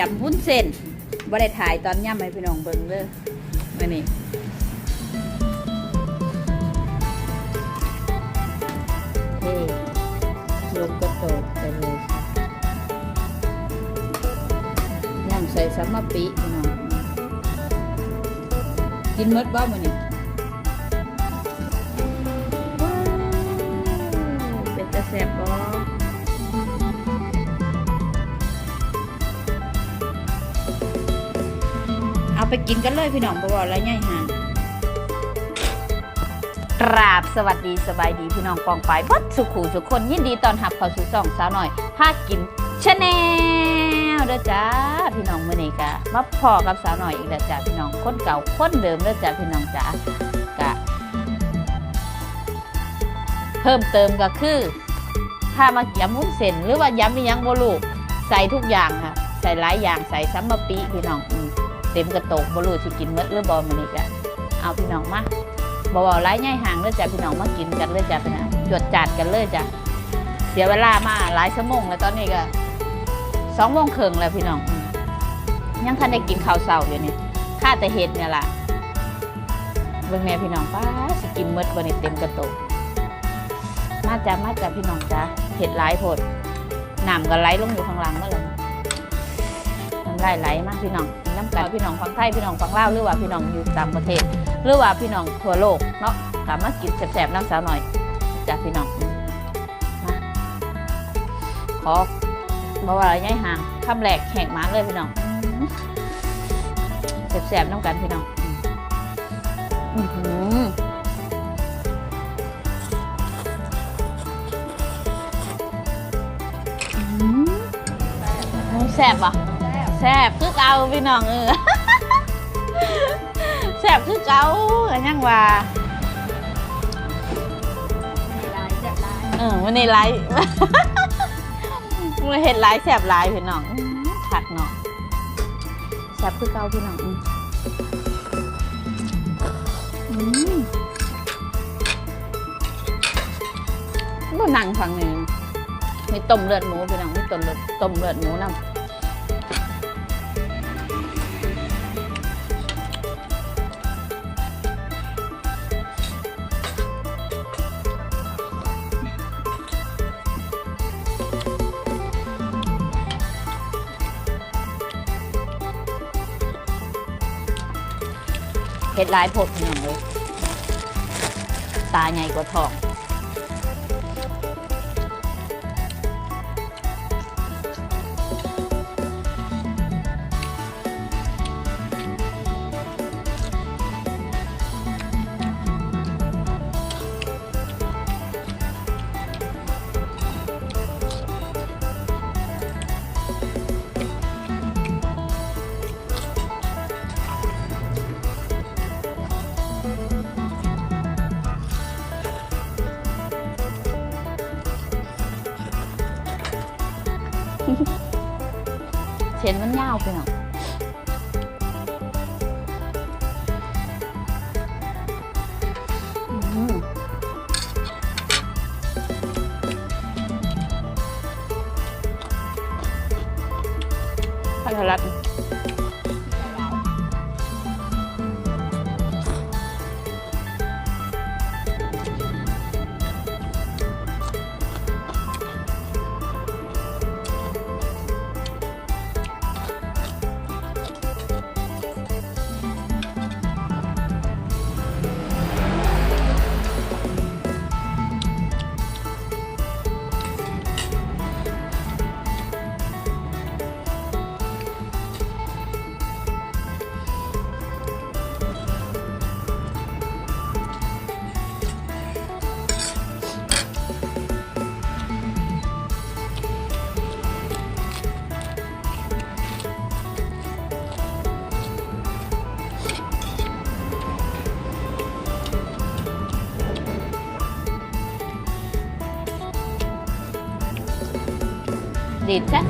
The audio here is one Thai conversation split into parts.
ยำวุ้นเส้นบ่ได้ถ่ายตอนย่ำให้พี่น้องเบิ่งเด้อมื้อนี้เฮ้ลงกระโตกไปเลยค่ะย่ำใส่สัมมะปิพี่น้องกินมดบ่มื้อนี้ว้าวเป็นตาแซ่บบ่เอา ไปกินกันเลยพี่น้องบอกว่าแล้วง่ายหางกราบสวัสดีสบายดีพี่น้องปองปายบัดสุขูสุขคนยินดีตอนหับเข้าสู่ช่องสาวหน่อยพากินชาแนลเด้อจ้าพี่น้องมื้อนี้กะมาพอกับสาวหน่อยอีกแล้วจ้าพี่น้องคนเก่าคนเดิมเด้อจ้าพี่น้องจ้ากะเพิ่มเติมก็คือถ้ามาย้ำมุ้นเส้นหรือว่าย้ำมียังบ่ลูกใส่ทุกอย่างค่ะ ใส่หลายอย่างใส่ซัมมะปิพี่น้องอืม เต็มกระตกบรูสิกินเมดหรือบอมันอีกะเอาพี่น้องมาบอไร้ง่ายห่างเลยจ้ะพี่น้องมากินกันเลยจ้ะพี่น้องจวดจัดกันเลยจ้ะเสียเวลามาหลายชั่วโมงแล้วตอนนี้ก็สองโมงครึ่งแล้วพี่น้องยังทันได้กินข้าวเช้าอยู่นี่ข้าแต่เห็ดเนี่ยล่ะเบิ่งแม่พี่น้องป้าสกินเมดวันนี้เต็มกระตกมาจ้ะมาจ้ะพี่น้องจ้ะเห็ดหลายโพดน้ำก็ไหลลงอยู่ข้างล่างเมื่อไหร่น้ำลายไหลมากพี่น้อง น้ำกันพี่น้องฟังไทยพี่น้องฟังลาวหรือว่าพี่น้องอยู่ต่างประเทศ หรือว่าพี่น้องทั่วโลกเนาะกลับมากินแสบๆน้ำสาวหน่อยจากพี่น้องมาขอบอกว่าอะไรย่ายห่างคำแหลกแหกมาเลยพี่น้องแสบๆน้ำกันพี่น้องแสบปะ แซ่บคือเก่าพี่น้องเออแซ่บคือเก่าแล้วยังว่าเออวันนี้ไลฟ์มันเห็นไลฟ์แซ่บไลฟ์พี่น้องอื้อขัดเนาะแซ่บคือเก่าพี่น้องอืมอืมบ่หนังฝั่งนี้มีต้มเลือดหมูพี่น้องมีต้มเลือดต้มเลือดหมูนำ เห็ดลายพดพี่น้องเลยตาใหญ่กว่าทอง เชนมันยาวไปหน่อย ดีดแค่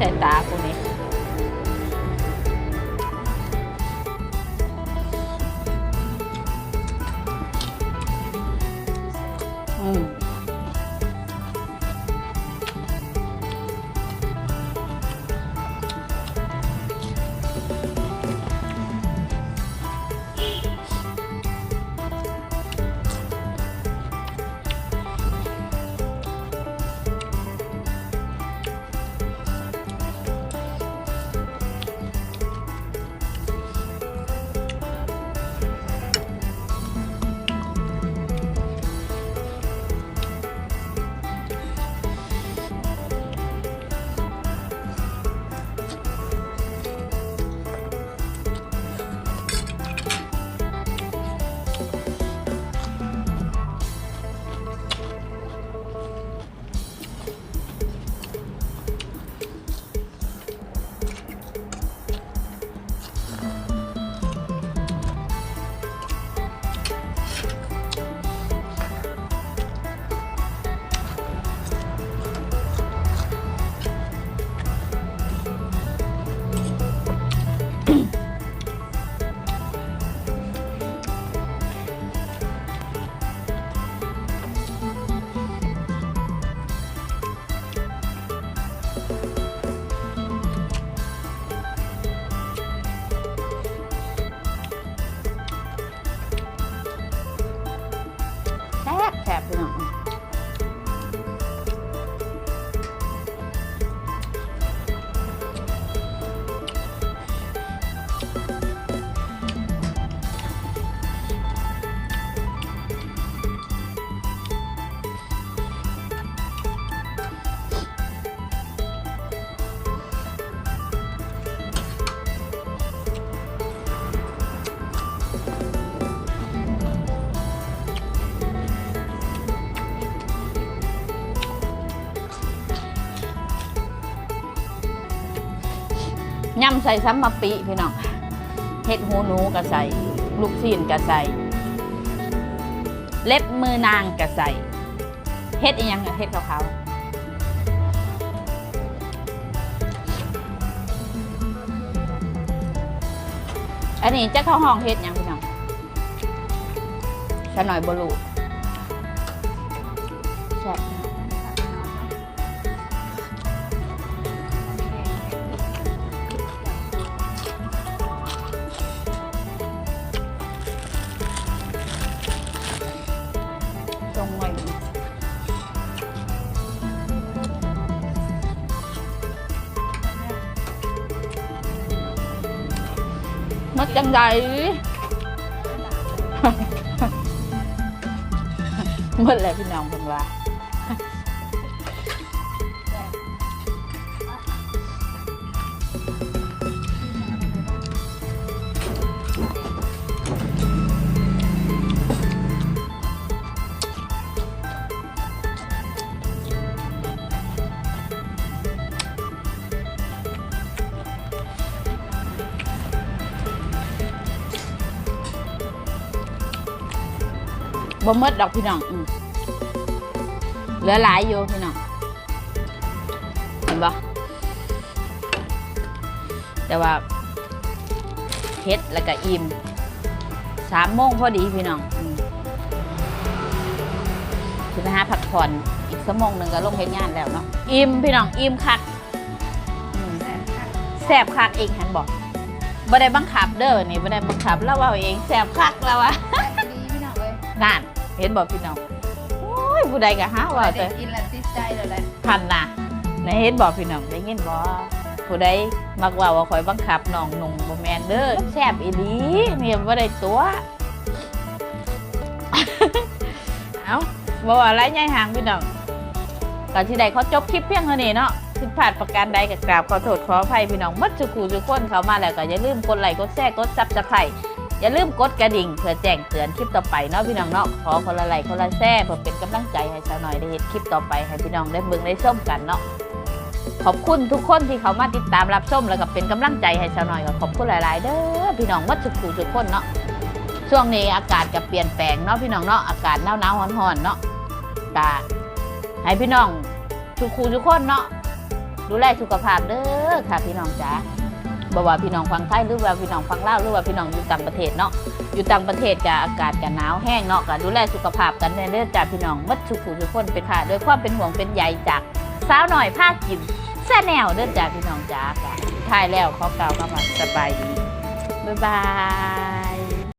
ยตากูนี่อืมยำใส่ซัมมาปิพี่น้องเห็ดหูหนูก็ใส่ลูกซีนก็ใส่เล็บมือนางก็ใส่เฮ็ดอีหยังอเฮ็ดขาวๆอันนี้จะเข้าห้องเฮ็ดยังพี่น้องชะหน่อยบลูแซ่บ จังไดหมดแล้วพี่น้องเพิ่นว่า บ่หมดดอกพี่น้องอืมเหลือหลายอยู่พี่น้องเห็นปะแต่ว่าเฮ็ดแล้วก็อิ่มสามโมงพอดีพี่น้องอืมคือไปหาพักผ่อนอีกสักโมงหนึ่งก็ลงเฮ็ดงานแล้วเนาะอิ่มพี่น้องอิ่มคักอืมแสบคักเองหันบอกบ่ได้บังคับเด้อนี่บ่ได้บังคับแล้วเว่าเองแสบคักแล้ววะดีพี่น้องเว้ยนั่น เห็นบอกพี่น้องโอ้ยผู้ใดก็หาว่าได้แต่กินแล้วติดใจเลยแหละพันน่ะในเห็นบอกพี่น้องได้ยินบ่ผู้ใดมักว่าว่าคอยบังคับน้องนุ่งบ่แม่นเด้อแซ่บอีหลีเนี่ยบ่ได้ตัวเอ้าบ่ว่าอะไรใหญ่หางพี่น้องก่อนที่ใดเขาจบคลิปเพียงเท่านี้เนาะผิดพลาดประการใดก็กราบขอโทษขออภัยพี่น้องหมัดสุขูทุกคนเข้ามาแล้วก็อย่าลืมกดไลค์กดแชร์กดซับสไครต์ อย่าลืมกดกระดิ่งเพื่อแจ้งเตือนคลิปต่อไปเนาะพี่น้องเนาะขอคนละไลค์คนละแชร์เพื่อเป็นกำลังใจให้สาวหน่อยได้เห็นคลิปต่อไปให้พี่น้องได้เบิ่งได้ส้มกันเนาะขอบคุณทุกคนที่เขามาติดตามรับชมแล้วก็เป็นกำลังใจให้สาวหน่อยขอบคุณหลาย ๆ เด้อพี่น้องหมัดสุขูทุกคนเนาะช่วงนี้อากาศก็เปลี่ยนแปลงเนาะพี่น้องเนาะอากาศหนาวหนาวๆร้อนๆเนาะก็ให้พี่น้องทุกคูทุกคนเนาะดูแลสุขภาพเด้อค่ะพี่น้องจ๋า บ่ว่าพี่น้องฟังไทยหรือว่าพี่น้องฟังลาวหรือว่าพี่น้องอยู่ต่างประเทศเนาะอยู่ต่างประเทศกับอากาศกับหนาวแห้งเนาะกับดูแลสุขภาพกันในเรื่องจากพี่น้องมัดสุขุทุกคนเป็นค่ะด้วยความเป็นห่วงเป็นใยจากสาวหน่อยภาคกินแซ่แนวเรื่องจากพี่น้องจ้าค่ะท้ายแล้วขอกล่าวคำว่าสบายดีบ๊ายบาย